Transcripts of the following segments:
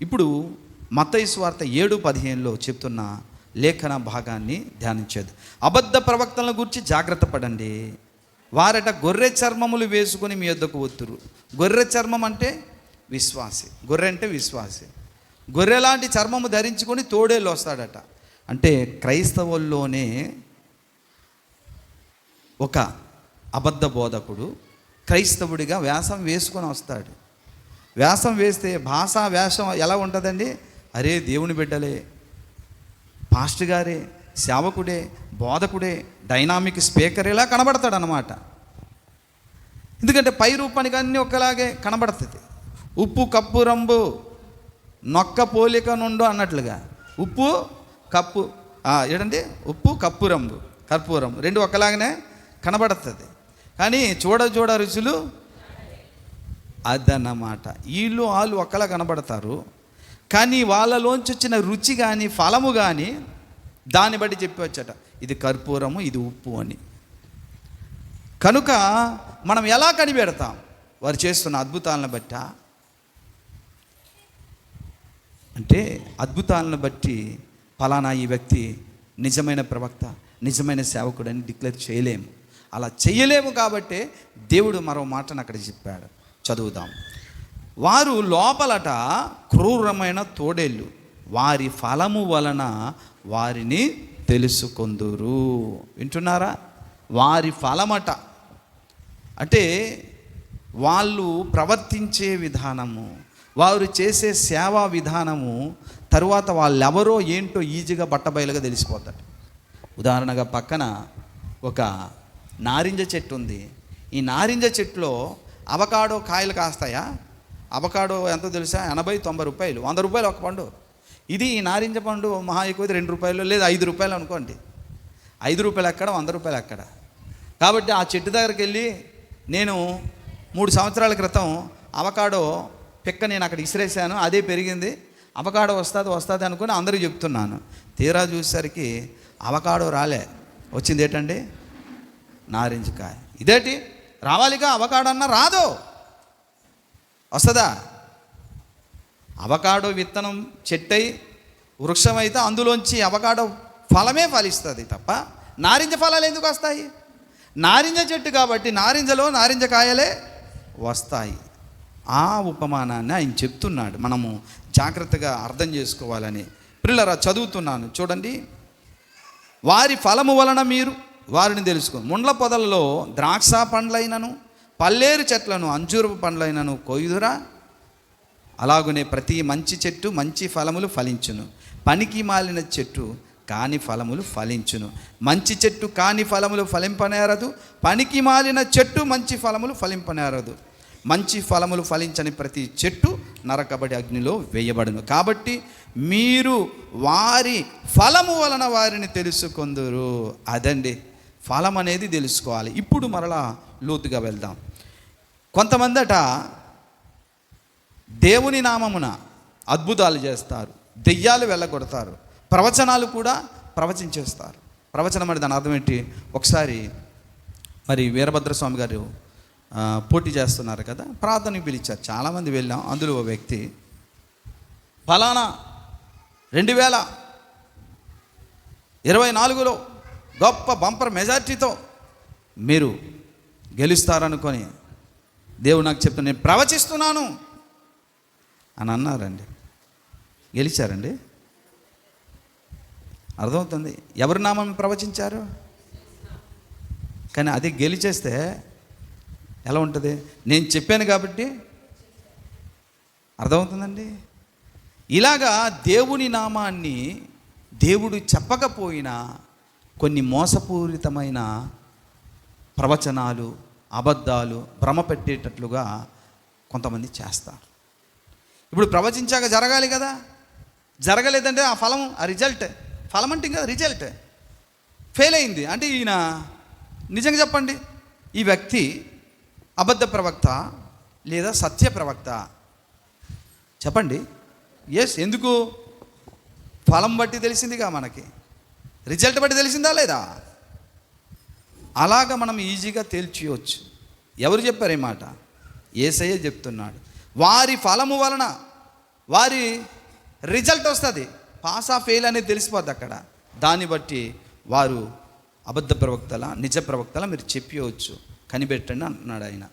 ఇప్పుడు మత్తయి వార్త ఏడు పదిహేనులో చెప్తున్న లేఖన భాగాన్ని ధ్యానించేది. అబద్ధ ప్రవక్తలను గురించి జాగ్రత్త పడండి. వారట గొర్రె చర్మములు వేసుకొని మీ యొద్దకు ఒత్తురు గొర్రె చర్మం అంటే విశ్వాసి. గొర్రె అంటే విశ్వాసి. గొర్రెలాంటి చర్మము ధరించుకొని తోడేళ్ళు వస్తాడట అంటే క్రైస్తవుల్లోనే ఒక అబద్ధ బోధకుడు క్రైస్తవుడిగా వ్యాసం వేసుకొని వస్తాడు. వ్యాసం వేస్తే భాషా వ్యాసం ఎలా ఉంటుందండి? అరే దేవుని బిడ్డలే పాస్ట్ గారే సేవకుడే బోధకుడే డైనామిక్ స్పీకర్ ఇలా కనబడతాడు అనమాట ఎందుకంటే పై రూపానికి అన్నీ ఒకలాగే కనబడుతుంది. ఉప్పు కప్పు రంబు నొక్క పోలిక నుండు అన్నట్లుగా. ఉప్పు కప్పు ఆ, ఏంటంటే ఉప్పు కప్పు రంబు కర్పూరం రెండు ఒకలాగానే కనబడుతుంది. కానీ చూడ చూడ రుచులు అదన్నమాట. వీళ్ళు వాళ్ళు ఒకలా కనబడతారు. కానీ వాళ్ళలోంచి వచ్చిన రుచి కానీ ఫలము కానీ దాన్ని బట్టి చెప్పవచ్చట. ఇది కర్పూరము ఇది ఉప్పు అని. కనుక మనం ఎలా కనిపెడతాం? వారు చేస్తున్న అద్భుతాలను బట్టా. అంటే అద్భుతాలను బట్టి ఫలానా ఈ వ్యక్తి నిజమైన ప్రవక్త నిజమైన సేవకుడు అని డిక్లేర్ చేయలేము. అలా చేయలేము కాబట్టే దేవుడు మరో మాటను అక్కడ చెప్పాడు. చదువుదాం. వారు లోపలట క్రూరమైన తోడేళ్ళు. వారి ఫలము వలన వారిని తెలుసుకొందురు. వింటున్నారా? వారి ఫలమట. అంటే వాళ్ళు ప్రవర్తించే విధానము వారు చేసే సేవా విధానము తరువాత వాళ్ళెవరో ఏంటో ఈజీగా బట్టబయలుగా తెలిసిపోతాడు ఉదాహరణగా పక్కన ఒక నారింజ చెట్టు ఉంది. ఈ నారింజ చెట్టులో అవకాడో కాయలు కాస్తాయా? అవకాడో ఎంతో తెలుసా? ఎనభై తొంభై రూపాయలు. వంద రూపాయలు ఒక పండు. ఇది ఈ నారింజ పండు మహా ఎక్కువ రెండు రూపాయలు లేదా ఐదు రూపాయలు అనుకోండి. ఐదు రూపాయలు ఎక్కడ వంద రూపాయలు ఎక్కడ? కాబట్టి ఆ చెట్టు దగ్గరికి వెళ్ళి నేను మూడు సంవత్సరాల క్రితం అవకాడో పిక్క నేను అక్కడ ఇసిరేసాను అదే పెరిగింది. అవకాడో వస్తుంది వస్తుంది అనుకుని అందరూ చెప్తున్నాను. తీరా చూసేసరికి అవకాడో రాలే. వచ్చింది ఏంటండి? నారింజకాయ ఇదేంటి? రావాలిగా అవకాడో అన్న రాదు. వస్తుందా? అవకాడో విత్తనం చెట్టై వృక్షమైతే అందులోంచి అవకాడో ఫలమే ఫలిస్తుంది తప్ప నారింజ ఫలాలు ఎందుకు వస్తాయి? నారింజ చెట్టు కాబట్టి నారింజలో నారింజ కాయలే వస్తాయి. ఆ ఉపమానాన్ని ఆయన చెప్తున్నాడు. మనము జాగ్రత్తగా అర్థం చేసుకోవాలని. పిల్లరా చదువుతున్నాను. చూడండి. వారి ఫలము వలన మీరు వారిని తెలుసుకో. ముండ్ల పొదలలో ద్రాక్ష పండ్లైనను పల్లేరు చెట్లను అంజూరపు పండ్లైనను కొయ్యుదురా. అలాగునే ప్రతి మంచి చెట్టు మంచి ఫలములు ఫలించును. పనికి మాలిన చెట్టు కాని ఫలములు ఫలించును. మంచి చెట్టు కాని ఫలములు ఫలింపనేరదు. పనికి మాలిన చెట్టు మంచి ఫలములు ఫలింపనేరదు. మంచి ఫలములు ఫలించని ప్రతి చెట్టు నరకబడి అగ్నిలో వేయబడును. కాబట్టి మీరు వారి ఫలము వలన వారిని తెలుసుకొందురు. అదండి ఫలం అనేది తెలుసుకోవాలి. ఇప్పుడు మరలా లోతుగా వెళ్దాం. కొంతమందట దేవుని నామమున అద్భుతాలు చేస్తారు. దెయ్యాలు వెళ్ళగొడతారు. ప్రవచనాలు కూడా ప్రవచించేస్తారు. ప్రవచనం అంటే దాని అర్థం ఏంటి? ఒకసారి మరి వీరభద్రస్వామి గారు పోటీ చేస్తున్నారు కదా ప్రార్థనకి పిలిచారు. చాలామంది వెళ్ళాం. అందులో ఓ వ్యక్తి ఫలానా రెండు వేల ఇరవై నాలుగులో గొప్ప బంపర్ మెజార్టీతో మీరు గెలుస్తారనుకొని దేవుడు నాకు చెప్తున్నా నేను ప్రవచిస్తున్నాను అని అన్నారండి. గెలిచారండి. అర్థమవుతుంది? ఎవరి నామం ప్రవచించారు? కానీ అది గెలిచేస్తే ఎలా ఉంటుంది? నేను చెప్పాను కాబట్టి అర్థమవుతుందండి? ఇలాగా దేవుని నామాన్ని దేవుడు చెప్పకపోయినా కొన్ని మోసపూరితమైన ప్రవచనాలు అబద్ధాలు భ్రమ పెట్టేటట్లుగా కొంతమంది చేస్తారు. ఇప్పుడు ప్రవచించాక జరగాలి కదా? జరగలేదంటే ఆ ఫలం ఆ రిజల్ట్. ఫలం అంటే ఇంకా రిజల్ట్. ఫెయిల్ అయింది. అంటే ఈయన నిజంగా చెప్పండి ఈ వ్యక్తి అబద్ధ ప్రవక్త లేదా సత్య ప్రవక్త? చెప్పండి. ఎస్ ఎందుకు? ఫలం బట్టి తెలిసిందిగా మనకి. రిజల్ట్ బట్టి తెలిసిందా లేదా? అలాగ మనం ఈజీగా తేల్చేయవచ్చు ఎవరు చెప్పారు ఈ మాట? ఏసయ్య చెప్తున్నాడు. వారి ఫలము వలన వారి రిజల్ట్ వస్తుంది. పాస్ ఆ ఫెయిల్ అనేది తెలిసిపోద్ది అక్కడ. దాన్ని బట్టి వారు అబద్ధ ప్రవక్తల నిజ ప్రవక్తల మీరు చెప్పవచ్చు కనిపెట్టండి అంటున్నాడు ఆయన.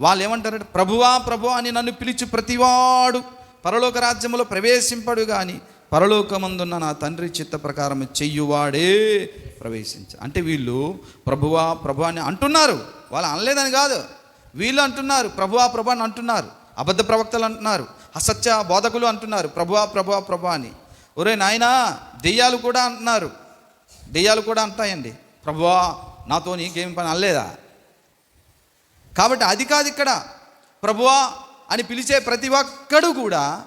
వాళ్ళు ఏమంటారంటే ప్రభువా ప్రభు అని నన్ను పిలిచి ప్రతివాడు పరలోక రాజ్యములో ప్రవేశింపడు కానీ పరలోకమందున్న నా తండ్రి చిత్త ప్రకారం చెయ్యువాడే ప్రవేశించ. అంటే వీళ్ళు ప్రభువా ప్రభు అని అంటున్నారు. వాళ్ళు అనలేదని కాదు. వీళ్ళు అంటున్నారు ప్రభువా ప్రభు అని అంటున్నారు. అబద్ధ ప్రవక్తలు అంటున్నారు. అసత్య బోధకులు అంటున్నారు. ప్రభువా ప్రభువా ప్రభు అని. ఒరే నాయనా దెయ్యాలు కూడా అంటున్నారు. దెయ్యాలు కూడా అంటాయండి ప్రభువా నాతో నీకేం పని అనలేదా? కాబట్టి అది కాదు ఇక్కడ. ప్రభువా అని పిలిచే ప్రతి ఒక్కడు కూడా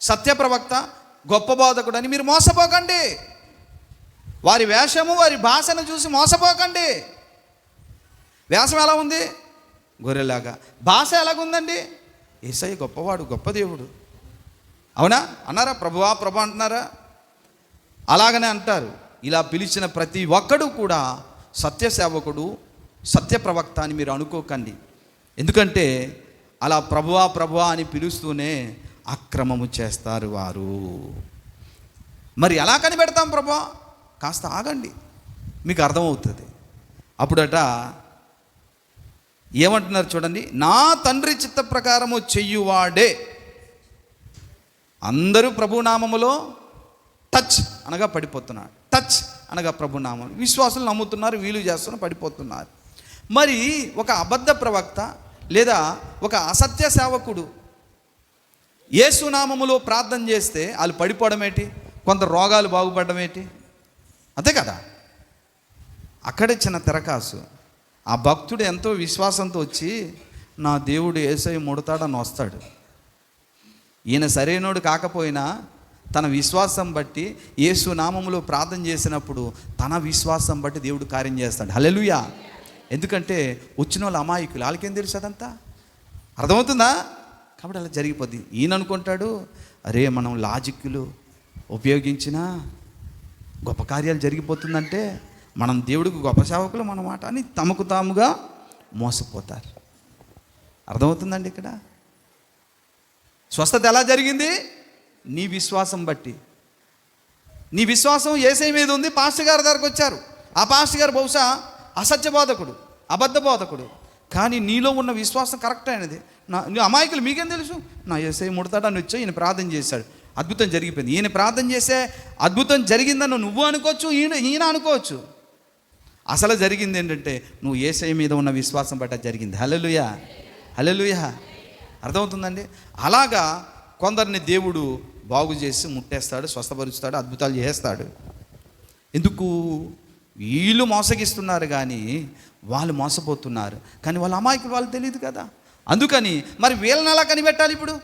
సత్య ప్రవక్త గొప్ప బోధకుడు అని మీరు మోసపోకండి. వారి వేషము వారి భాషను చూసి మోసపోకండి. వేషం ఎలా ఉంది? గొర్రెలాగా. భాష ఎలాగుందండి? ఏసై గొప్పవాడు గొప్ప దేవుడు. అవునా? అన్నారా? ప్రభువా ప్రభు అంటున్నారా? అలాగనే అంటారు. ఇలా పిలిచిన ప్రతి ఒక్కడు కూడా సత్యసేవకుడు సత్య ప్రవక్త అని మీరు అనుకోకండి. ఎందుకంటే అలా ప్రభువా ప్రభువా అని పిలుస్తూనే అక్రమము చేస్తారు వారు. మరి ఎలా కనిపెడతాం ప్రభా? కాస్త ఆగండి. మీకు అర్థమవుతుంది. అప్పుడట ఏమంటున్నారు చూడండి నా తండ్రి చిత్త ప్రకారము చెయ్యువాడే అందరూ ప్రభునామములో టచ్ అనగా పడిపోతున్నారు. టచ్ అనగా ప్రభునామం. విశ్వాసులు నమ్ముతున్నారు వీలు చేస్తున్నారు పడిపోతున్నారు. మరి ఒక అబద్ధ ప్రవక్త లేదా ఒక అసత్య సేవకుడు ఏసునామములో ప్రార్థన చేస్తే వాళ్ళు పడిపోవడం ఏంటి? కొంత రోగాలు బాగుపడడం ఏంటి? అంతే కదా? అక్కడే చిన్న తెరకాసు. ఆ భక్తుడు ఎంతో విశ్వాసంతో వచ్చి నా దేవుడు ఏసై ముడతాడని వస్తాడు. ఈయన సరైనోడు కాకపోయినా తన విశ్వాసం బట్టి యేసు నామములో ప్రార్థన చేసినప్పుడు తన విశ్వాసం బట్టి దేవుడు కార్యం చేస్తాడు. హల్లెలూయా! ఎందుకంటే వచ్చిన వాళ్ళు అమాయకులు. వాళ్ళకేం తెలుసు అదంతా? అర్థమవుతుందా? కాబట్టి అలా జరిగిపోద్ది. ఈయన అనుకుంటాడు అరే మనం లాజిక్లు ఉపయోగించినా గొప్ప కార్యాలు జరిగిపోతుందంటే మనం దేవుడికి గొప్ప సేవకులు మనమాట అని తమకు తాముగా మోసపోతారు. అర్థమవుతుందండి ఇక్కడ? స్వస్థత ఎలా జరిగింది? నీ విశ్వాసం బట్టి. నీ విశ్వాసం ఏసై మీద ఉంది. పాస్టర్ గారి దగ్గరకు వచ్చారు. ఆ పాస్టర్ గారు బహుశా అసత్య బోధకుడు అబద్ధ బోధకుడు. కానీ నీలో ఉన్న విశ్వాసం కరెక్ట్ అయినది నా అమాయకులు మీకేం తెలుసు? నా ఏసై ముడతాడని వచ్చి ఈయన ప్రార్థన చేశాడు. అద్భుతం జరిగిపోయింది. ఈయన ప్రార్థన చేస్తే అద్భుతం జరిగిందని నువ్వు అనుకోవచ్చు ఈయన ఈయన అనుకోవచ్చు. అసలు జరిగింది ఏంటంటే నువ్వు ఏసై మీద ఉన్న విశ్వాసం బట్ట జరిగింది. హలలుయా హలలుయా అర్థమవుతుందండి? అలాగా కొందరిని దేవుడు బాగు చేసి ముట్టేస్తాడు స్వస్థపరుస్తాడు అద్భుతాలు చేస్తాడు. ఎందుకు? వీళ్ళు మోసగిస్తున్నారు కానీ వాళ్ళు మోసపోతున్నారు. కానీ వాళ్ళ అమాయకులు వాళ్ళు తెలియదు కదా. అందుకని మరి వీళ్ళని ఎలా కనిపెట్టాలి ఇప్పుడు?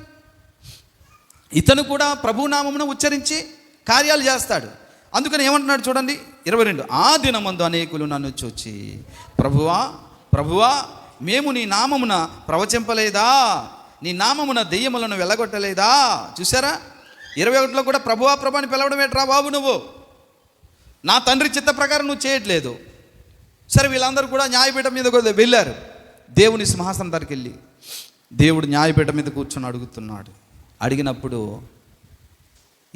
ఇతను కూడా ప్రభునామమును ఉచ్చరించి కార్యాలు చేస్తాడు. అందుకని ఏమంటున్నాడు చూడండి ఇరవై రెండు. ఆ దినమందు అనేకులు నన్ను చూచి ప్రభువా ప్రభువా మేము నీ నామమున ప్రవచింపలేదా? నీ నామమున దెయ్యములను వెళ్ళగొట్టలేదా? చూసారా ఇరవై ఒకటిలో కూడా ప్రభువా ప్రభు అని పిలవడం ఏంట్రా బాబు నువ్వు? నా తండ్రి చిత్త ప్రకారం నువ్వు చేయట్లేదు. సరే వీళ్ళందరూ కూడా న్యాయపీఠం మీద వెళ్ళారు. దేవుని సింహాసనం దగ్గరికి వెళ్ళి దేవుడు న్యాయపీఠం మీద కూర్చొని అడుగుతున్నాడు. అడిగినప్పుడు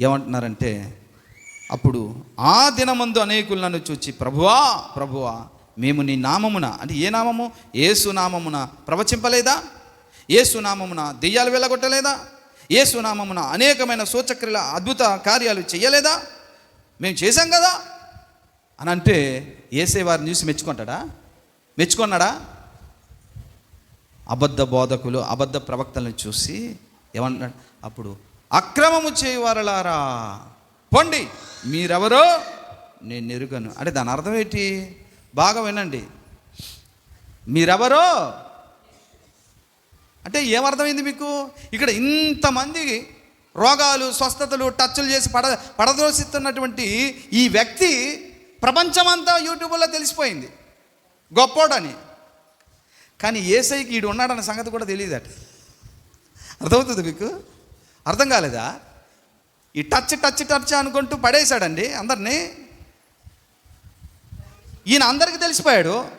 ఏమంటున్నారంటే అప్పుడు ఆ దినమందు అనేకులు నన్ను చూచి ప్రభువా ప్రభువా మేము నీ నామమున అంటే ఏ నామము? ఏసు నామమున ప్రవచింపలేదా? ఏసు నామమున దెయ్యాలు వెళ్ళగొట్టలేదా? ఏసు నామమున అనేకమైన సూచక్రియల అద్భుత కార్యాలు చేయలేదా? మేము చేశాం కదా? అని అంటే ఏసే వారిని చూసి మెచ్చుకుంటాడా? మెచ్చుకున్నాడా? అబద్ధ బోధకులు అబద్ధ ప్రవక్తలను చూసి ఏమన్నాడు అప్పుడు అక్రమము చేయవారలారా పొండి మీరెవరో? నేను ఎరుగను. అంటే దాని అర్థం ఏంటి? బాగా వినండి. మీరెవరో? అంటే ఏమర్థమైంది మీకు? ఇక్కడ ఇంతమంది రోగాలు స్వస్థతలు టచ్లు చేసి పడ పడద్రోసిస్తున్నటువంటి ఈ వ్యక్తి ప్రపంచమంతా యూట్యూబ్లో తెలిసిపోయింది. గొప్పోడని. కానీ ఏసైకి ఈడు ఉన్నాడన్న సంగతి కూడా తెలియదట. అర్థమవుతుంది మీకు? అర్థం కాలేదా? ఈ టచ్ టచ్ టచ్ అనుకుంటూ పడేశాడండి అందరినీ. ఈయన అందరికీ తెలిసిపోయాడు.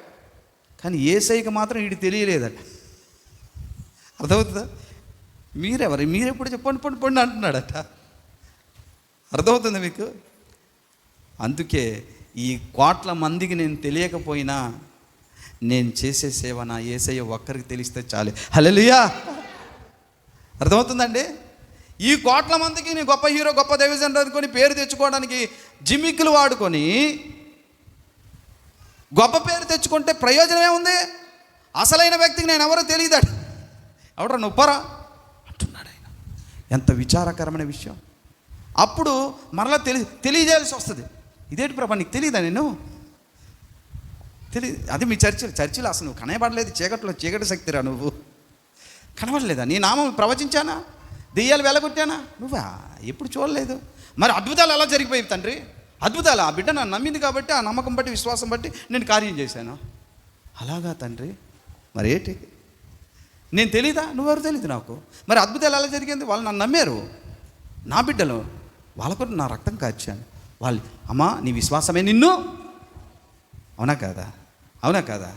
కానీ ఏసైకి మాత్రం వీడు తెలియలేదట. అర్థమవుతుందా? మీరెవరు? మీరెప్పుడు చెప్పండి పండి పండి అంటున్నాడట. అర్థమవుతుంది మీకు? అందుకే ఈ కోట్ల మందికి నేను తెలియకపోయినా నేను చేసే సేవ నా ఏసయ్య ఒక్కరికి తెలిస్తే చాలు. హల్లెలూయా! అర్థమవుతుందండి? ఈ కోట్ల మందికి నేను గొప్ప హీరో గొప్ప దైవజన్ అనుకొని పేరు తెచ్చుకోవడానికి జిమ్మిక్కులు వాడుకొని గొప్ప పేరు తెచ్చుకుంటే ప్రయోజనమే ఉంది? అసలైన వ్యక్తికి నేను ఎవరో తెలియదాడు. ఎవడరా నొప్పరా అంటున్నాడు ఆయన. ఎంత విచారకరమైన విషయం. అప్పుడు మరలా తెలి తెలియజేయాల్సి వస్తుంది. ఇదేంటి ప్రభా నీకు తెలియదా నేను? తెలియదు అది మీ చర్చిలు చర్చిలో అసలు నువ్వు కనబడలేదు చీకట్లో చీకటి శక్తిరా నువ్వు. కనబడలేదా? నీ నామం ప్రవచించానా? దెయ్యాలు వెళ్ళగొట్టానా నువ్వా? ఎప్పుడు చూడలేదు. మరి అద్భుతాలు ఎలా జరిగిపోయి తండ్రి? అద్భుతాలు. ఆ బిడ్డ నన్ను నమ్మింది కాబట్టి ఆ నమ్మకం బట్టి విశ్వాసం బట్టి నేను కార్యం చేశాను. అలాగా తండ్రి? మరి ఏంటి? నేను తెలీదా? నువ్వెవరు తెలీదు నాకు? మరి అద్భుతాలు ఎలా జరిగింది? వాళ్ళు నన్ను నమ్మారు. నా బిడ్డలు వాళ్ళ కూడా నా రక్తం కార్చాను వాళ్ళు అమ్మా నీ విశ్వాసమే నిన్ను. అవునా కాదా? అవునా కాదా?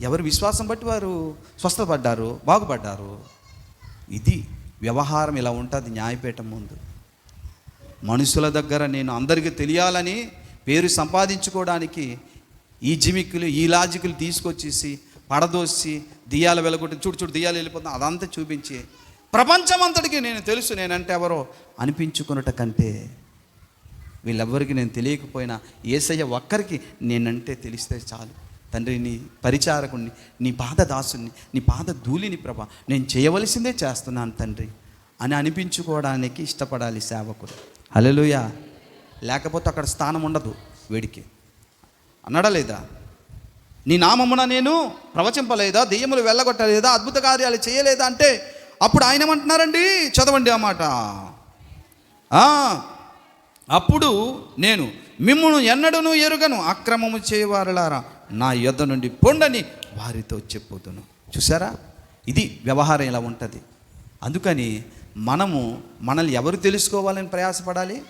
ఎవరి విశ్వాసం బట్టి వారు స్వస్థపడ్డారు? బాగుపడ్డారు? ఇది వ్యవహారం ఇలా ఉంటుంది న్యాయపీఠం ముందు. మనుషుల దగ్గర నేను అందరికీ తెలియాలని పేరు సంపాదించుకోవడానికి ఈ జిమిక్కులు ఈ లాజిక్లు తీసుకొచ్చేసి పడదోసి దియాలు వెలగొట్టి చూడు చూడు దియాలు వెళ్ళిపోతుంది అదంతా చూపించి ప్రపంచమంతటికి నేను తెలుసు నేనంటే ఎవరో అనిపించుకున్నట కంటే వీళ్ళెవ్వరికి నేను తెలియకపోయినా ఏసయ్య ఒక్కరికి నేనంటే తెలిస్తే చాలు. తండ్రి నీ పరిచారకుణ్ణి నీ పాద దాసుని నీ పాద ధూళిని ప్రభ నేను చేయవలసిందే చేస్తున్నాను తండ్రి అని అనిపించుకోవడానికి ఇష్టపడాలి సేవకుడు. హల్లెలూయా. లేకపోతే అక్కడ స్థానం ఉండదు వేడికి. అన్నాడా లేదా? నీ నామమున నేను ప్రవచింపలేదా? దెయ్యములు వెళ్ళగొట్టలేదా? అద్భుత కార్యాలు చేయలేదా? అంటే అప్పుడు ఆయన ఏమంటున్నారండి? చదవండి ఆ మాట. అప్పుడు నేను మిమ్మును ఎన్నడను ఎరుగను అక్రమము చేయవారులారా. నా యొద్ద నుండి పొండని వారితో చెప్పుదును చూసారా ఇది వ్యవహారం ఇలా ఉంటుంది. అందుకని మనము మనల్ని ఎవరు తెలుసుకోవాలని ప్రయాసపడాలి?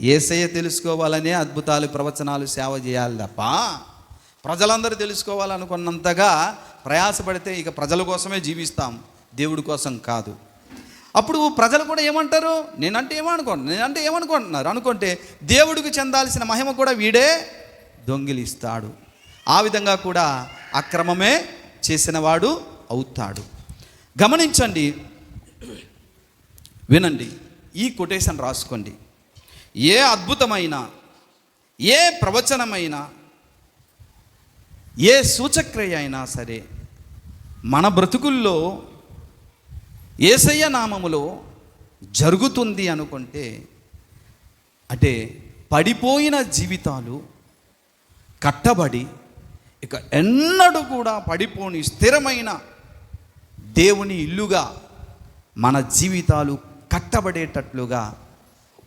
ఏసయ్య తెలుసుకోవాలనే అద్భుతాలు ప్రవచనాలు సేవ చేయాలి తప్ప ప్రజలందరూ తెలుసుకోవాలనుకున్నంతగా ప్రయాసపడితే ఇక ప్రజల కోసమే జీవిస్తాం. దేవుడి కోసం కాదు. అప్పుడు ప్రజలు కూడా ఏమంటారు? నేనంటే ఏమనుకోండి నేనంటే ఏమనుకుంటున్నారు? అనుకుంటే దేవుడికి చెందాల్సిన మహిమ కూడా వీడే దొంగిలిస్తాడు. ఆ విధంగా కూడా అక్రమమే చేసినవాడు అవుతాడు. గమనించండి. వినండి. ఈ కొటేషన్ రాసుకోండి. ఏ అద్భుతమైన ఏ ప్రవచనమైనా ఏ సూచక్రియ అయినా సరే మన బ్రతుకుల్లో ఏసయ్య నామములో జరుగుతుంది అనుకుంటే అంటే పడిపోయిన జీవితాలు కట్టబడి ఇక ఎన్నడూ కూడా పడిపోని స్థిరమైన దేవుని ఇల్లుగా మన జీవితాలు కట్టబడేటట్లుగా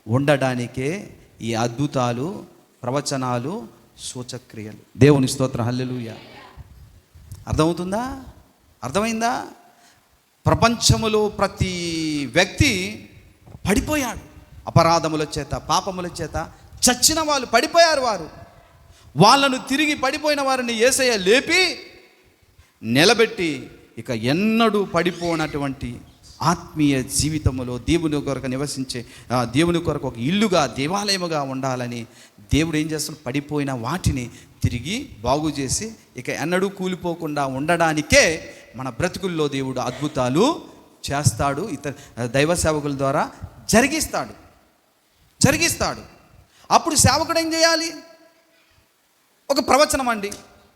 ఉండడానికే ఈ అద్భుతాలు ప్రవచనాలు సూచక్రియలు. దేవుని స్తోత్ర. హల్లెలుయ. అర్థమవుతుందా? అర్థమైందా? ప్రపంచములో ప్రతి వ్యక్తి పడిపోయాడు. అపరాధముల చేత పాపముల చేత చచ్చిన వాళ్ళు పడిపోయారు వారు. వాళ్ళను తిరిగి పడిపోయిన వారిని ఏసయ్య లేపి నిలబెట్టి ఇక ఎన్నడూ పడిపోనటువంటి ఆత్మీయ జీవితములో దేవుని కొరకు నివసించే దేవుని కొరకు ఒక ఇల్లుగా దేవాలయముగా ఉండాలని దేవుడు ఏం చేస్తాడు? పడిపోయిన వాటిని తిరిగి బాగు చేసి ఇక ఎన్నడూ కూలిపోకుండా ఉండడానికే మన బ్రతుకుల్లో దేవుడు అద్భుతాలు చేస్తాడు ఇతర దైవ సేవకుల ద్వారా జరిగిస్తాడు. జరిగిస్తాడు. అప్పుడు సేవకుడు ఏం చేయాలి? ఒక ప్రవచనం అండి.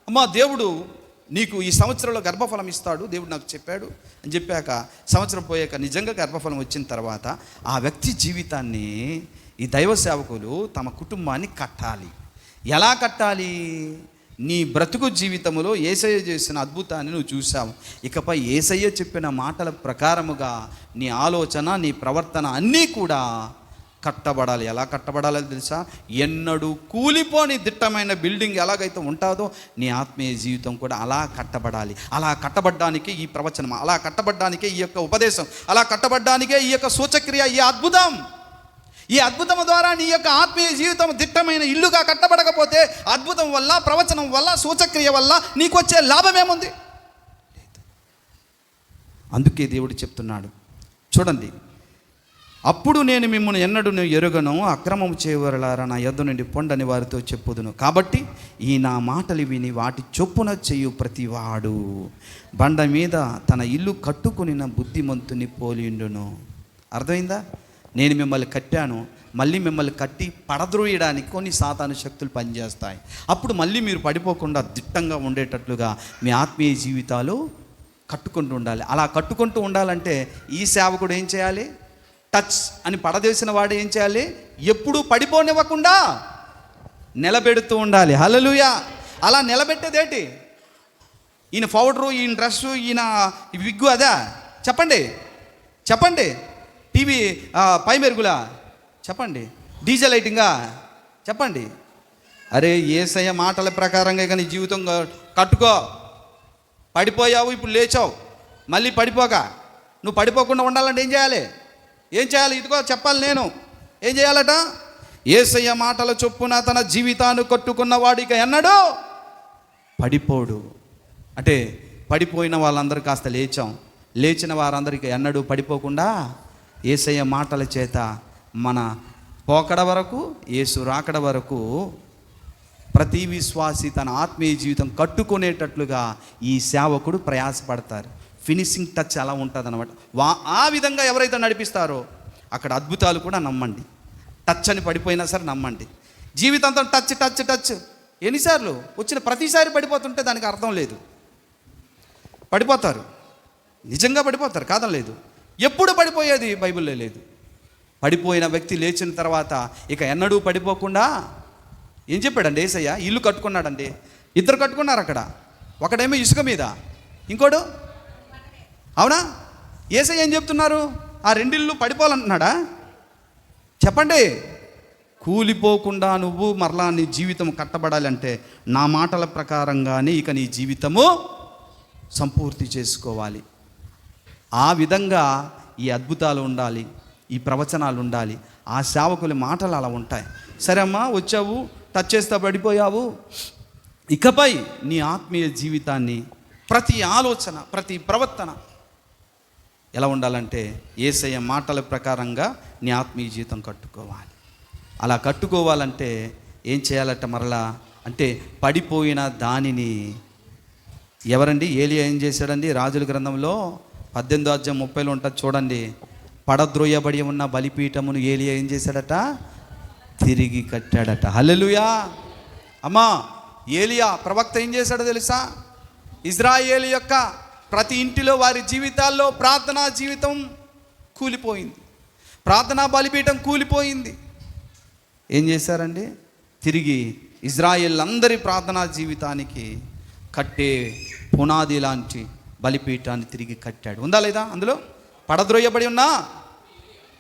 అమ్మా దేవుడు నీకు ఈ సంవత్సరంలో గర్భఫలం ఇస్తాడు దేవుడు నాకు చెప్పాడు అని చెప్పాక సంవత్సరం పోయాక నిజంగా గర్భఫలం వచ్చిన తర్వాత ఆ వ్యక్తి జీవితాన్ని ఈ దైవ సేవకులు తమ కుటుంబాన్ని కట్టాలి. ఎలా కట్టాలి? నీ బ్రతుకు జీవితంలో ఏసయ్య చేసిన అద్భుతాన్ని నువ్వు చూసావు ఇకపై ఏసయ్య చెప్పిన మాటల ప్రకారముగా నీ ఆలోచన నీ ప్రవర్తన అన్నీ కూడా కట్టబడాలి. ఎలా కట్టబడాలో తెలుసా? ఎన్నడూ కూలిపోని దిట్టమైన బిల్డింగ్ ఎలాగైతే ఉంటుందో నీ ఆత్మీయ జీవితం కూడా అలా కట్టబడాలి. అలా కట్టబడ్డానికే ఈ ప్రవచనం అలా కట్టబడ్డానికే ఈ యొక్క ఉపదేశం అలా కట్టబడ్డానికే ఈ యొక్క సూచక్రియ ఈ అద్భుతం. ఈ అద్భుతం ద్వారా నీ యొక్క ఆత్మీయ జీవితం దిట్టమైన ఇల్లుగా కట్టబడకపోతే అద్భుతం వల్ల ప్రవచనం వల్ల సూచక్రియ వల్ల నీకు వచ్చే లాభం ఏముంది అందుకే దేవుడు చెప్తున్నాడు. చూడండి అప్పుడు నేను మిమ్మల్ని ఎన్నడూ ఎరుగను అక్రమం చేయవరలారా నా యొద్ద నుండి పొండని వారితో చెప్పుదును. కాబట్టి ఈ నా మాటలు విని వాటి చొప్పున చేయు ప్రతివాడు. బండ మీద తన ఇల్లు కట్టుకుని బుద్ధిమంతుని పోలిండును అర్థమైందా? నేను మిమ్మల్ని కట్టాను మళ్ళీ మిమ్మల్ని కట్టి పడద్రోయడానికి కొన్ని సాతాను శక్తులు పనిచేస్తాయి. అప్పుడు మళ్ళీ మీరు పడిపోకుండా దిట్టంగా ఉండేటట్లుగా మీ ఆత్మీయ జీవితాలు కట్టుకుంటూ ఉండాలి. అలా కట్టుకుంటూ ఉండాలంటే ఈ సేవకుడు ఏం చేయాలి? టచ్ అని పడదేసిన వాడు ఏం చేయాలి? ఎప్పుడూ పడిపోనివ్వకుండా నిలబెడుతూ ఉండాలి. హలలుయ అలా నిలబెట్టేదేటి? ఈయన పౌడరు ఈయన డ్రెస్సు ఈయన విగ్గు అదా? చెప్పండి. చెప్పండి. టీవీ పై మెరుగులా? చెప్పండి. డీజే లైటింగా? చెప్పండి. అరే ఏసయ్య మాటల ప్రకారంగా కానీ జీవితం కట్టుకో. పడిపోయావు ఇప్పుడు లేచావు. మళ్ళీ పడిపోక. నువ్వు పడిపోకుండా ఉండాలంటే ఏం చేయాలి? ఏం చేయాలి? ఇదిగో చెప్పాలి నేను. ఏం చేయాలట? ఏసయ్య మాటల చొప్పున తన జీవితాన్ని కట్టుకున్న వాడిక ఎన్నడు పడిపోడు. అంటే పడిపోయిన వాళ్ళందరూ కాస్త లేచాం. లేచిన వారందరికీ ఎన్నడూ పడిపోకుండా ఏసయ్య మాటల చేత మన పోకడ వరకు ఏసు రాకడ వరకు ప్రతి విశ్వాసి తన ఆత్మీయ జీవితం కట్టుకునేటట్లుగా ఈ సేవకుడు ప్రయాసపడతారు. ఫినిషింగ్ టచ్ అలా ఉంటుంది అనమాట వా ఆ విధంగా ఎవరైతే నడిపిస్తారో అక్కడ అద్భుతాలు కూడా నమ్మండి. టచ్ అని పడిపోయినా సరే నమ్మండి. జీవితాంతం టచ్ టచ్ టచ్. ఎన్నిసార్లు? వచ్చిన ప్రతిసారి పడిపోతుంటే దానికి అర్థం లేదు. పడిపోతారు. నిజంగా పడిపోతారు కాదం లేదు ఎప్పుడు పడిపోయేది? బైబిల్లో లేదు. పడిపోయిన వ్యక్తి లేచిన తర్వాత ఇక ఎన్నడూ పడిపోకుండా ఏం చెప్పాడండి ఏసయ్య? ఇల్లు కట్టుకున్నాడండి. ఇద్దరు కట్టుకున్నారు అక్కడ. ఒకడేమో ఇసుక మీద ఇంకోడు? అవునా? ఏసయ్య ఏం చెప్తున్నారు? ఆ రెండిల్లు పడిపోవాలంటున్నాడా? చెప్పండి. కూలిపోకుండా నువ్వు మరలా నీ జీవితం కట్టబడాలంటే నా మాటల ప్రకారంగానే ఇక నీ జీవితము సంపూర్తి చేసుకోవాలి. ఆ విధంగా ఈ అద్భుతాలు ఉండాలి ఈ ప్రవచనాలు ఉండాలి ఆ సేవకుల మాటలు అలా ఉంటాయి. సరే అమ్మా వచ్చావు టచ్ చేస్తా పడిపోయావు. ఇకపై నీ ఆత్మీయ జీవితాన్ని ప్రతి ఆలోచన ప్రతి ప్రవర్తన ఎలా ఉండాలంటే ఏసయ్య మాటల ప్రకారంగా నీ ఆత్మీయ జీవితం కట్టుకోవాలి. అలా కట్టుకోవాలంటే ఏం చేయాలట మరలా? అంటే పడిపోయిన దానిని ఎవరండి? ఏలియా ఏం చేశాడండి? రాజుల గ్రంథంలో పద్దెనిమిది అధ్యాయం ముప్పైలో ఉంటుంది చూడండి. పడద్రోయబడి ఉన్న బలిపీఠమును ఏలియా ఏం చేశాడట? తిరిగి కట్టాడట. హలెలుయా అమ్మా ఏలియా ప్రవక్త ఏం చేశాడో తెలుసా? ఇజ్రాయేల్ యొక్క ప్రతి ఇంటిలో వారి జీవితాల్లో ప్రార్థనా జీవితం కూలిపోయింది. ప్రార్థనా బలిపీఠం కూలిపోయింది. ఏం చేశారండి? తిరిగి ఇజ్రాయేల్ అందరి ప్రార్థనా జీవితానికి కట్టే పునాది లాంటి బలిపీఠాన్ని తిరిగి కట్టాడు. ఉందా లేదా? అందులో పడద్రోయబడి ఉన్నా?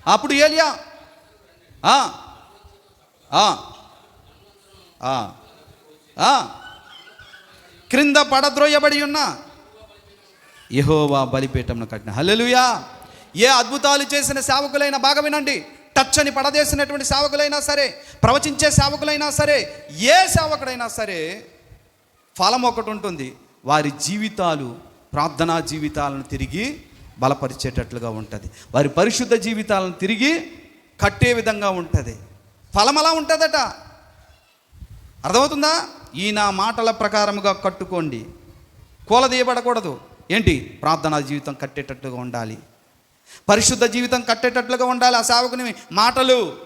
అప్పుడు ఏలియా? క్రింద పడద్రోయబడి ఉన్నా? యహోవా బలిపీఠంను కట్టిన. హల్లెలూయా! ఏ అద్భుతాలు చేసిన సేవకులైనా బాగా వినండి. టచ్చని పడదేసినటువంటి సేవకులైనా సరే ప్రవచించే సేవకులైనా సరే ఏ సేవకుడైనా సరే ఫలం ఒకటి ఉంటుంది. వారి జీవితాలు ప్రార్థనా జీవితాలను తిరిగి బలపరిచేటట్లుగా ఉంటుంది. వారి పరిశుద్ధ జీవితాలను తిరిగి కట్టే విధంగా ఉంటుంది. ఫలమలా ఉంటుందట. అర్థమవుతుందా? ఈ నా మాటల ప్రకారముగా కట్టుకోండి. కూలదీయబడకూడదు. ఏంటి? ప్రార్థనా జీవితం కట్టేటట్టుగా ఉండాలి. పరిశుద్ధ జీవితం కట్టేటట్లుగా ఉండాలి ఆ సేవకుని మాటలు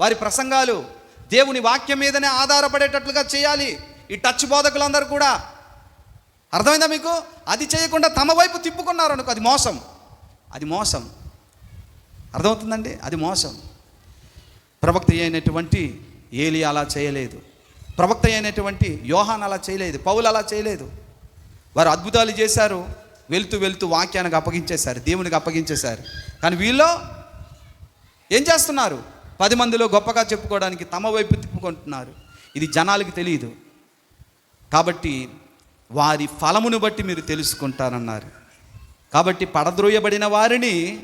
వారి ప్రసంగాలు దేవుని వాక్యం మీదనే ఆధారపడేటట్లుగా చేయాలి. ఈ టచ్ బోధకులందరూ కూడా అర్థమైందా మీకు? అది చేయకుండా తమ వైపు తిప్పుకున్నారు అనుకో అది మోసం. అది మోసం. అర్థమవుతుందండి? అది మోసం. ప్రవక్త అయినటువంటి ఏలి అలా చేయలేదు. ప్రవక్త అయినటువంటి యోహాన్ అలా చేయలేదు. పౌలు అలా చేయలేదు. వారు అద్భుతాలు చేశారు. వెళ్తూ వెళ్తూ వాక్యానికి అప్పగించేశారు. దేవునికి అప్పగించేశారు. కానీ వీళ్ళు ఏం చేస్తున్నారు? పది మందిలో గొప్పగా చెప్పుకోవడానికి తమ వైపు తిప్పుకుంటున్నారు. ఇది జనాలకి తెలియదు. కాబట్టి వారి ఫలమును బట్టి మీరు తెలుసుకుంటారన్నారు. కాబట్టి పడద్రోయబడిన వారిని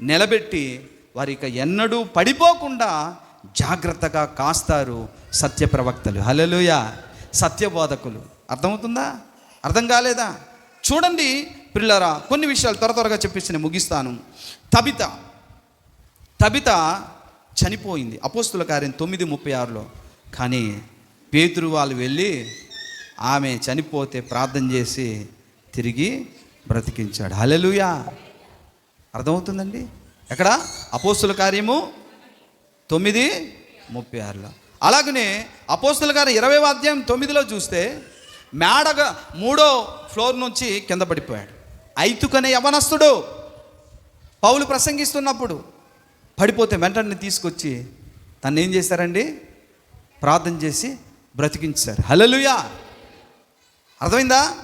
నిలబెట్టి వారి ఇక ఎన్నడూ పడిపోకుండా జాగ్రత్తగా కాస్తారు సత్య ప్రవక్తలు హలలుయ సత్యబోధకులు. అర్థమవుతుందా? అర్థం కాలేదా? చూడండి పిల్లరా కొన్ని విషయాలు త్వర త్వరగా చెప్పేసి నేను ముగిస్తాను. తబిత. తబిత చనిపోయింది. అపోస్తుల కార్యం తొమ్మిది ముప్పై ఆరులో. కానీ పేతురు వాళ్ళు వెళ్ళి ఆమె చనిపోతే ప్రార్థన చేసి తిరిగి బ్రతికించాడు. హలెలుయా అర్థమవుతుందండి? ఎక్కడ? అపోస్తుల కార్యము తొమ్మిది ముప్పై ఆరులో. అలాగనే అపోస్తుల గారు ఇరవై అధ్యాయం తొమ్మిదిలో చూస్తే మేడగా మూడో ఫ్లోర్ నుంచి కింద పడిపోయాడు. ఐతుకనే యవనస్తుడు పౌలు ప్రసంగిస్తున్నప్పుడు పడిపోతే వెంటనే తీసుకొచ్చి తను ఏం చేశారండి? ప్రార్థన చేసి బ్రతికించారు. హలలుయా అర్థమైందా?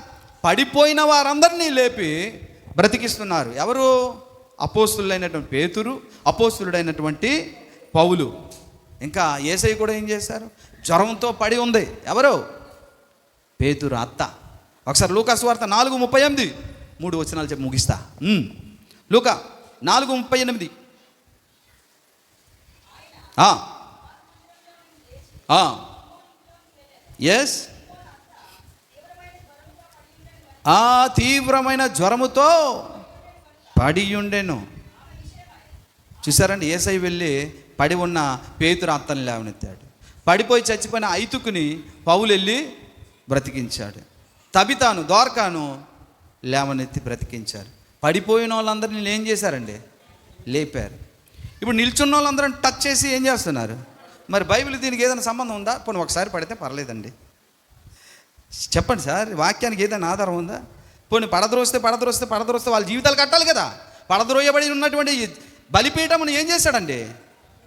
పడిపోయిన వారందరినీ లేపి బ్రతికిస్తున్నారు. ఎవరు? అపోస్తులైనటువంటి పేతురు అపోస్తులుడైనటువంటి పౌలు. ఇంకా ఏసై కూడా ఏం చేశారు? జ్వరంతో పడి ఉంది. ఎవరు? పేతురు అత్త. ఒకసారి లూకాస్ వార్త నాలుగు ముప్పై ఎనిమిది. మూడు వచనాలు చెప్పి ముగిస్తా. లూకా నాలుగు ముప్పై ఎనిమిది. ఎస్ ఆ తీవ్రమైన జ్వరముతో పడి ఉండెను చూసారండి ఏసై వెళ్ళి పడి ఉన్న పేతురు అత్తని లేవనెత్తాడు. పడిపోయి చచ్చిపోయిన ఐతుకుని పౌలు వెళ్ళి బ్రతికించాడు. తబితాను ద్వారకాను లేవనెత్తి బ్రతికించారు. పడిపోయిన వాళ్ళందరినీ ఏం చేశారండి? లేపారు. ఇప్పుడు నిల్చున్న వాళ్ళందరం టచ్ చేసి ఏం చేస్తున్నారు? మరి బైబిల్ దీనికి ఏదైనా సంబంధం ఉందా? పోనీ ఒకసారి పడితే పర్లేదండి. చెప్పండి సార్ వాక్యానికి ఏదైనా ఆధారం ఉందా? పోనీ పడద్రోస్తే పడద్రోస్తే పడద్రోస్తే వాళ్ళ జీవితాలు కట్టాలి కదా. పడద్రోయబడి ఉన్నటువంటి బలిపీఠమును ఏం చేశాడండి?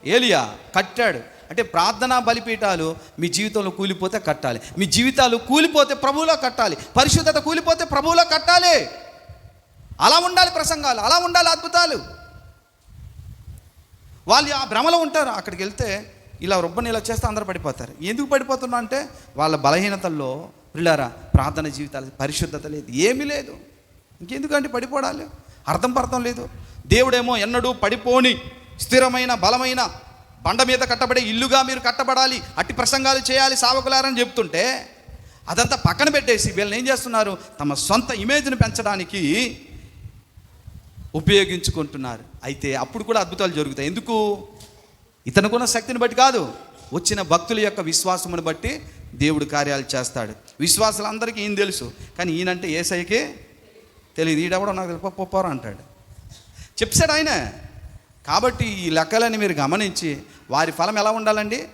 ఏలియా కట్టాడు. అంటే ప్రార్థనా బలిపీఠాలు మీ జీవితంలో కూలిపోతే కట్టాలి. మీ జీవితాలు కూలిపోతే ప్రభువులో కట్టాలి. పరిశుద్ధత కూలిపోతే ప్రభువులో కట్టాలి. అలా ఉండాలి ప్రసంగాలు అలా ఉండాలి అద్భుతాలు. వాళ్ళు ఆ భ్రమలో ఉంటారు అక్కడికి వెళ్తే ఇలా రుబ్బని ఇలా చేస్తే అందరూ పడిపోతారు. ఎందుకు పడిపోతున్నా అంటే వాళ్ళ బలహీనతల్లో పిల్లారా ప్రార్థన జీవితాలు పరిశుద్ధత లేదు ఏమీ లేదు. ఇంకెందుకంటే పడిపోవడాలి అర్థం పర్థం లేదు. దేవుడేమో ఎన్నడూ పడిపోని స్థిరమైన బలమైన బండ మీద కట్టబడే ఇల్లుగా మీరు కట్టబడాలి అట్టి ప్రసంగాలు చేయాలి సావకులారని చెప్తుంటే అదంతా పక్కన పెట్టేసి వీళ్ళని ఏం చేస్తున్నారు? తమ సొంత ఇమేజ్ని పెంచడానికి ఉపయోగించుకుంటున్నారు. అయితే అప్పుడు కూడా అద్భుతాలు జరుగుతాయి. ఎందుకు? ఇతనుకున్న శక్తిని బట్టి కాదు. వచ్చిన భక్తుల యొక్క విశ్వాసమును బట్టి దేవుడు కార్యాలు చేస్తాడు. విశ్వాసులందరికీ ఈయన తెలుసు. కానీ ఈయనంటే ఏసైకి తెలియదు ఈడెవడో నాకు తెలిప పొప్పారు అంటాడు. చెప్పాడు ఆయన. కాబట్టి ఈ లెక్కలని మీరు గమనించి వారి ఫలం ఎలా ఉండాలండి?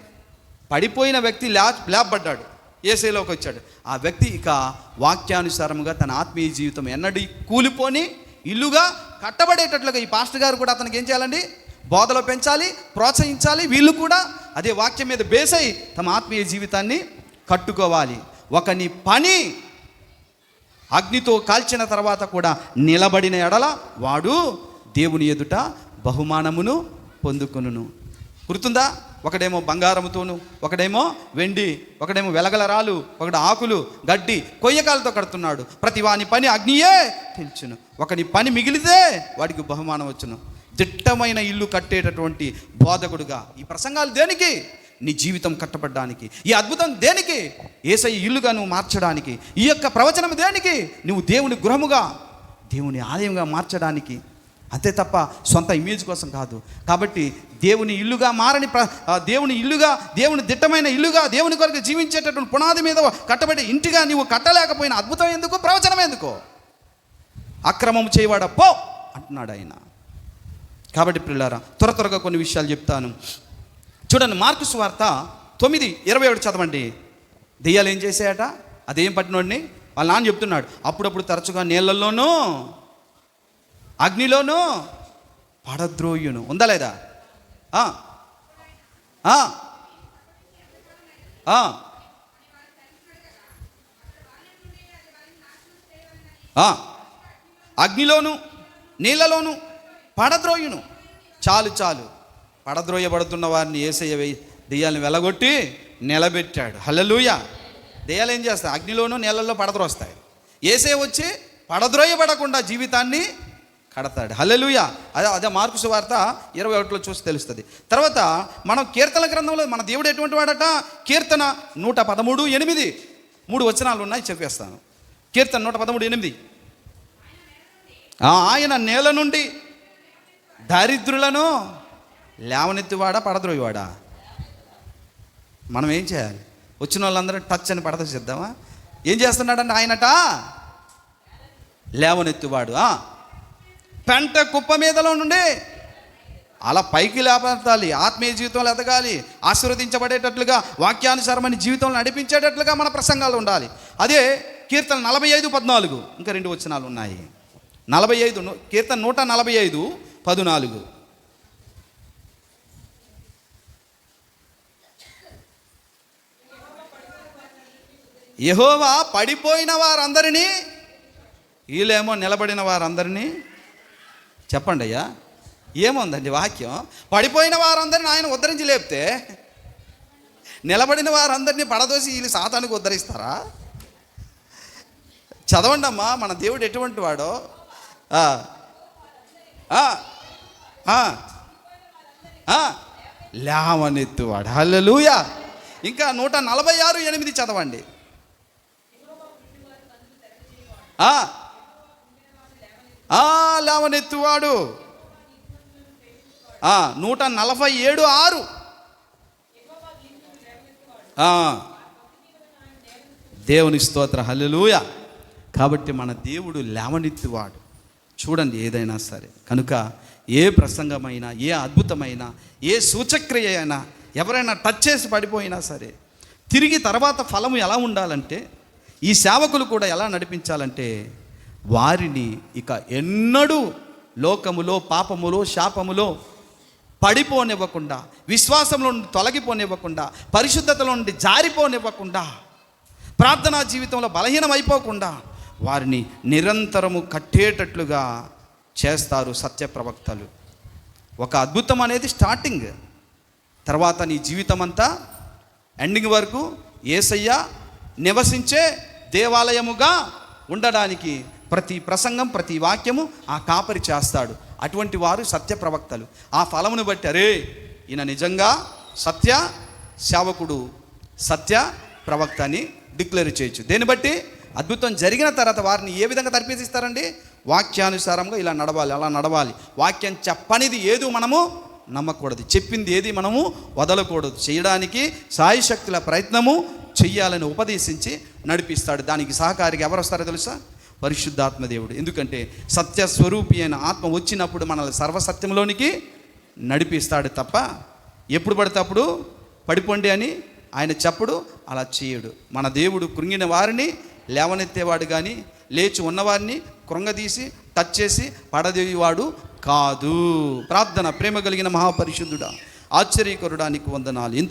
పడిపోయిన వ్యక్తి లే లేపబడ్డాడు. ఏసైలోకి వచ్చాడు. ఆ వ్యక్తి ఇక వాక్యానుసారముగా తన ఆత్మీయ జీవితం ఎన్నడి కూలిపోని ఇల్లుగా కట్టబడేటట్లుగా ఈ పాస్టర్ గారు కూడా అతనికి ఏం చేయాలండి? బోధలో పెంచాలి ప్రోత్సహించాలి. వీళ్ళు కూడా అదే వాక్యం మీద బేస్ అయి తమ ఆత్మీయ జీవితాన్ని కట్టుకోవాలి. ఒకని పని అగ్నితో కాల్చిన తర్వాత కూడా నిలబడిన ఎడల వాడు దేవుని ఎదుట బహుమానమును పొందుకొనును. గుర్తుందా? ఒకడేమో బంగారముతోను ఒకడేమో వెండి ఒకడేమో వెలగల రాళ్ళు ఒకడు ఆకులు గడ్డి కొయ్యకాలతో కడుతున్నాడు. ప్రతి వాని పని అగ్నియే తెలుచును. ఒకని పని మిగిలితే వాడికి బహుమానం వచ్చును. దిట్టమైన ఇల్లు కట్టేటటువంటి బోధకుడుగా. ఈ ప్రసంగాలు దేనికి? నీ జీవితం కట్టబడ్డానికి ఈ అద్భుతం దేనికి? ఏసై ఇల్లుగా నువ్వు మార్చడానికి ఈ యొక్క ప్రవచనం దేనికి? నువ్వు దేవుని గృహముగా దేవుని ఆలయంగా మార్చడానికి. అంతే తప్ప సొంత ఇమేజ్ కోసం కాదు. కాబట్టి దేవుని ఇల్లుగా మారని ప్ర ఆ దేవుని ఇల్లుగా దేవుని దిట్టమైన ఇల్లుగా దేవుని కొరకు జీవించేటటువంటి పునాది మీద కట్టబడి ఇంటిగా నీవు కట్టలేకపోయిన అద్భుతం ఎందుకు? ప్రవచనం ఎందుకు? అక్రమం చేయవాడ పో అంటున్నాడు ఆయన. కాబట్టి పిల్లారా త్వర త్వరగా కొన్ని విషయాలు చెప్తాను. చూడండి మార్కు వార్త తొమ్మిది ఇరవై ఒకటి చదవండి. దెయ్యాలు ఏం చేసాయట అదేం పట్టినోడిని? వాళ్ళ నాన్న చెప్తున్నాడు అప్పుడప్పుడు తరచుగా నీళ్ళల్లోనూ అగ్నిలోనూ పడద్రోయును. ఉందా లేదా? అగ్నిలోను నీళ్ళలోను పడద్రోయును. చాలు చాలు. పడద్రోయబడుతున్న వారిని ఏసయ్య వేయి దెయ్యాలను వెలగొట్టి నిలబెట్టాడు. హల్లెలూయ. దెయ్యాలు ఏం చేస్తాయి? అగ్నిలోనూ నేలల్లో పడద్రోస్తాయి. ఏసే వచ్చి పడద్రోయబడకుండా జీవితాన్ని కడతాడు. హల్లెలూయ. అదే అదే మార్కు సువార్త ఇరవై ఒకటిలో చూసి తెలుస్తుంది. తర్వాత మనం కీర్తన గ్రంథంలో మన దేవుడు ఎటువంటి వాడట? కీర్తన నూట పదమూడు ఎనిమిది. మూడు వచనాలు ఉన్నాయి చెప్పేస్తాను. కీర్తన నూట పదమూడు ఎనిమిది. ఆయన నేల నుండి దారిద్రులను లేవనెత్తివాడా పడద్రోయివాడా? మనం ఏం చేయాలి? వచ్చిన వాళ్ళందరూ టచ్ అని పడద చేద్దామా? ఏం చేస్తున్నాడంటే ఆయనట? లేవనెత్తివాడు పెంట కుప్ప మీదలో నుండి అలా పైకి లేపడాలి ఆత్మీయ జీవితంలో ఎదగాలి ఆశీర్వదించబడేటట్లుగా వాక్యానుసారమైన జీవితంలో నడిపించేటట్లుగా మన ప్రసంగాలు ఉండాలి. అదే కీర్తన నలభై ఐదు పద్నాలుగు ఇంకా రెండు వచనాలు ఉన్నాయి. నలభై ఐదు కీర్తన నూట నలభై ఐదు పదునాలుగు. యహోవా పడిపోయిన వారందరినీ వీళ్ళేమో నిలబడిన వారందరినీ చెప్పండి అయ్యా ఏముందండి వాక్యం? పడిపోయిన వారందరిని ఆయన ఉద్ధరించి లేపితే నిలబడిన వారందరినీ పడదోసి వీళ్ళు సాతానికి ఉద్ధరిస్తారా? చదవండి అమ్మా మన దేవుడు ఎటువంటి వాడో? లేవనెత్తువాడు. హల్లెలూయా! ఇంకా నూట నలభై ఆరు ఎనిమిది చదవండి ఆ, ఆ, లేవనెత్తువాడు. నూట నలభై ఏడు ఆరు. దేవుని స్తోత్ర హల్లెలూయ. కాబట్టి మన దేవుడు లేవనెత్తువాడు. చూడండి ఏదైనా సరే. కనుక ఏ ప్రసంగమైనా ఏ అద్భుతమైన ఏ సూచక్రియ అయినా ఎవరైనా టచ్ చేసి పడిపోయినా సరే తిరిగి తర్వాత ఫలము ఎలా ఉండాలంటే ఈ సేవకులు కూడా ఎలా నడిపించాలంటే వారిని ఇక ఎన్నడూ లోకములో పాపములో శాపములో పడిపోనివ్వకుండా విశ్వాసంలో నుండి తొలగిపోనివ్వకుండా పరిశుద్ధతలో నుండి జారిపోనివ్వకుండా ప్రార్థనా జీవితంలో బలహీనం అయిపోకుండా వారిని నిరంతరము కట్టేటట్లుగా చేస్తారు సత్య ప్రవక్తలు ఒక అద్భుతం అనేది స్టార్టింగ్. తర్వాత నీ జీవితం అంతా ఎండింగ్ వరకు ఏసయ్య నివసించే దేవాలయముగా ఉండడానికి ప్రతి ప్రసంగం ప్రతి వాక్యము ఆ కాపరి చేస్తాడు. అటువంటి వారు సత్య ప్రవక్తలు ఆ ఫలమును బట్టి అరే ఈయన నిజంగా సత్య సేవకుడు సత్య ప్రవక్త అని డిక్లేర్ చేయొచ్చు. దేన్ని బట్టి? అద్భుతం జరిగిన తర్వాత వారిని ఏ విధంగా తర్పిస్తారండి వాక్యానుసారంగా ఇలా నడవాలి అలా నడవాలి. వాక్యం చెప్పనిది ఏదో మనము నమ్మకూడదు. చెప్పింది ఏది మనము వదలకూడదు. చేయడానికి సాయశక్తుల ప్రయత్నము చెయ్యాలని ఉపదేశించి నడిపిస్తాడు. దానికి సహకారికి ఎవరు వస్తారో తెలుసా? పరిశుద్ధాత్మ దేవుడు. ఎందుకంటే సత్య స్వరూపి అయిన ఆత్మ వచ్చినప్పుడు మనల్ని సర్వసత్యంలోనికి నడిపిస్తాడు తప్ప ఎప్పుడు పడితే అప్పుడు పడిపోండి అని ఆయన చెప్పడు అలా చేయడు. మన దేవుడు కృంగిన వారిని లేవనెత్తేవాడు కానీ లేచి ఉన్నవారిని కృంగదీసి టచ్ చేసి పడదేవాడు కాదు. ప్రార్థన ప్రేమ కలిగిన మహాపరిశుద్ధుడా ఆశ్చర్యకరుడానికి వందనాలు. ఇంత